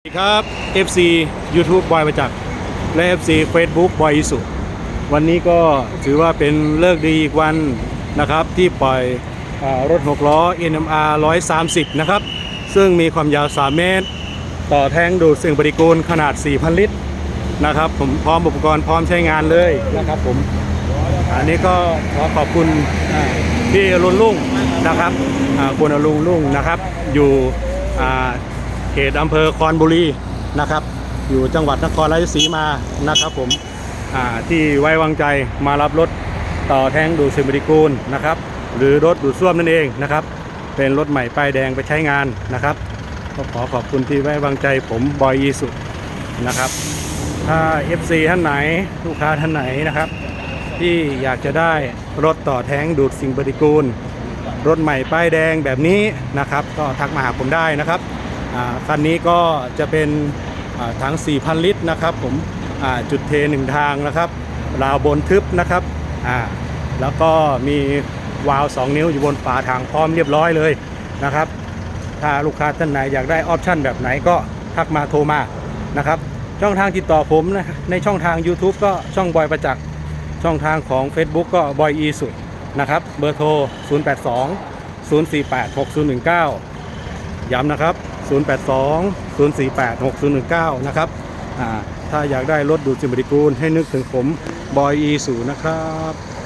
สวัสดีครับ FC YouTube บอยประจักษ์และ FC Facebook บอยอิสุวันนี้ก็ถือว่าเป็นเลิกดีอีกวันนะครับ ที่ปล่อยอรถ 6 ล้อ NMR 130 นะครับ ซึ่งมีความยาว 3 เมตร ต่อแทงดูดสิ่งปฏิกูลขนาด 4,000 ลิตรนะครับ ผมพร้อมอุปกรณ์พร้อมใช้งานเลยนะครับผม อันนี้ก็ขอขอบคุณพี่รุณรุ่งนะครับคุณอรุณรุ่งนะครับ อยู่อ่า เขตอำเภอคอนบุรีนะครับ อยู่จังหวัดนครราชสีมานะครับผมอ่าที่ไว้วางใจมารับรถต่อแทงดูดซิมบริกูลนะครับ หรือรถดูดซ่วมนั่นเองนะครับ เป็นรถใหม่ป้ายแดงไปใช้งานนะครับก็ขอขอบคุณที่ไว้วางใจผมบอยยีสุนะครับ ถ้า FC ท่านไหนลูกค้าท่านไหนนะครับ ที่อยากจะได้รถต่อแท้งดูดสิ่งปฏิกูล รถใหม่ป้ายแดงแบบนี้นะครับ ก็ทักมาหาผมได้นะครับ คันนี้ก็จะเป็นถัง 4,000 ลิตรนะครับผมจุดเทหนึ่งทางนะครับราวบนทึบนะครับแล้วก็มีวาล์ว2นิ้วอยู่บนฝาถังพร้อมเรียบร้อยเลยนะครับ ถ้าลูกค้าท่านไหนอยากได้ออปชั่นแบบไหนก็ทักมาโทรมานะครับ ช่องทางติดต่อผมนะในช่องทาง YouTube ก็ช่องบอยประจักษ์ช่องทางของ Facebook ก็บอยอีสุนะครับเบอร์โทร 082 048 6019 ย้ำนะครับ 082 048 6019 นะครับถ้าอยากได้รถดูดสิ่งปฏิกูลให้นึกถึงผมบอยอีสูนะครับ